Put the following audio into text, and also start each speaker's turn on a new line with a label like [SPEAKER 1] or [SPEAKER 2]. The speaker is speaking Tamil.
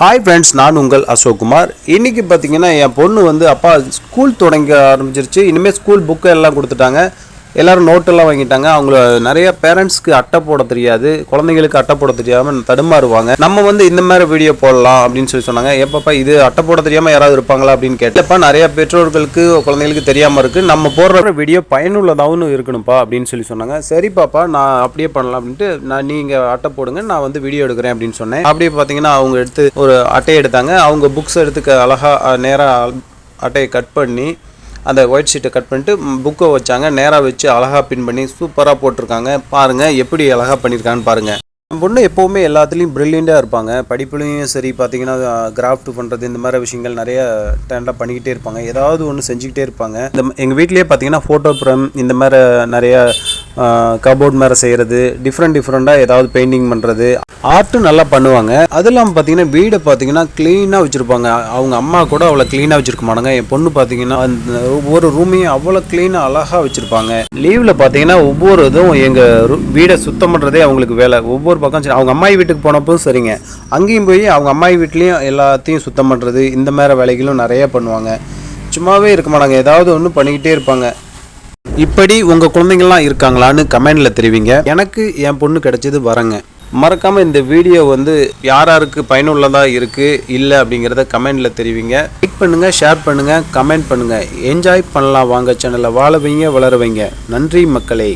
[SPEAKER 1] ஹாய் ஃப்ரெண்ட்ஸ் நான் உங்கள் அசோக்குமார் இன்றைக்கி பார்த்தீங்கன்னா என் பொண்ணு வந்து அப்பா ஸ்கூல் தொடங்க ஆரம்பிச்சிருச்சு. இனிமேல் ஸ்கூல் புக்கு எல்லாம் கொடுத்துட்டாங்க. எல்லோரும் நோட்டெல்லாம் வாங்கிட்டாங்க. அவங்கள நிறைய பேரண்ட்ஸ்க்கு அட்டை போட தெரியாது. குழந்தைங்களுக்கு அட்டை போட தெரியாமல் தடுமாறுவாங்க. நம்ம வந்து இந்த மாதிரி வீடியோ போடலாம் அப்படின்னு சொல்லி சொன்னாங்க. எப்பப்பா இது அட்டை போட தெரியாமல் யாராவது இருப்பாங்களா அப்படின்னு கேட்டப்பா நிறைய பெற்றோர்களுக்கு குழந்தைங்களுக்கு தெரியாமல் இருக்குது நம்ம போடுற வீடியோ பயனுள்ளதாகவும் இருக்கணும்ப்பா அப்படின்னு சொல்லி சொன்னாங்க. சரி பாப்பா நான் அப்படியே பண்ணலாம் அப்படின்ட்டு நான் நீங்கள் அட்டை போடுங்க நான் வந்து வீடியோ எடுக்கிறேன் அப்படின்னு சொன்னேன். அப்படியே பார்த்தீங்கன்னா அவங்க எடுத்து ஒரு அட்டையை எடுத்தாங்க. அவங்க புக்ஸ் எடுத்துக்க அழகாக நேராக அட்டையை கட் பண்ணி அந்த ஒயிட் ஷீட்டை கட் பண்ணிட்டு புக்கை வச்சாங்க. நேராக வச்சு அழகாக பின் பண்ணி சூப்பராக போட்டிருக்காங்க. பாருங்கள் எப்படி அழகாக பண்ணியிருக்கான்னு பாருங்கள் என் பொண்ணு எப்போவுமே எல்லாத்துலேயும் ப்ரில்லியண்ட்டாக இருப்பாங்க. படிப்புலையும் சரி பார்த்தீங்கன்னா கிராஃப்ட் பண்ணுறது இந்த மாதிரி விஷயங்கள் நிறைய டேண்டாக பண்ணிக்கிட்டே இருப்பாங்க. ஏதாவது ஒன்று செஞ்சுக்கிட்டே இருப்பாங்க. இந்த எங்கள் வீட்லேயே பார்த்தீங்கன்னா ஃபோட்டோ ஃப்ரேம் இந்த மாதிரி நிறைய கபோர்ட் மேலே செய்கிறது டிஃப்ரெண்ட் டிஃப்ரெண்ட்டாக ஏதாவது பெயிண்டிங் பண்ணுறது ஆர்ட்டும் நல்லா பண்ணுவாங்க. அது இல்லாமல் பார்த்தீங்கன்னா வீடை பார்த்தீங்கன்னா க்ளீனாக வச்சுருப்பாங்க. அவங்க அம்மா கூட அவ்வளோ க்ளீனாக வச்சுருக்க மாட்டாங்க. என் பொண்ணு பார்த்தீங்கன்னா அந்த ஒவ்வொரு ரூமையும் அவ்வளோ க்ளீனாக அழகாக வச்சுருப்பாங்க. லீவில் பார்த்தீங்கன்னா ஒவ்வொரு இதுவும் எங்கள் வீடை சுத்தம் பண்ணுறதே அவங்களுக்கு வேலை. ஒவ்வொரு பக்கம் சரி, அவங்க அம்மாயி வீட்டுக்கு போனப்போ சரிங்க. அங்கேயும் போய் அவங்க அம்மாயி வீட்லேயும் எல்லாத்தையும் சுத்தம் பண்ணுறது இந்த மாதிரி வேலைகளும் நிறையா பண்ணுவாங்க. சும்மாவே இருக்க மாட்டாங்க. ஏதாவது ஒன்று பண்ணிக்கிட்டே இருப்பாங்க. இப்படி உங்கள் குழந்தைங்கள்லாம் இருக்காங்களான்னு கமெண்டில் தெரிவிங்க. எனக்கு என் பொண்ணு கிடைச்சது வரங்க. மறக்காமல் இந்த வீடியோ வந்து யார் யாருக்கு பயனுள்ளதாக இருக்குது இல்லை அப்படிங்கிறத கமெண்டில் தெரிவிங்க. லைக் பண்ணுங்கள் ஷேர் பண்ணுங்கள் கமெண்ட் பண்ணுங்கள் என்ஜாய் பண்ணலாம் வாங்க சேனலை வாழ வைங்க வளர வைங்க. நன்றி மக்களே.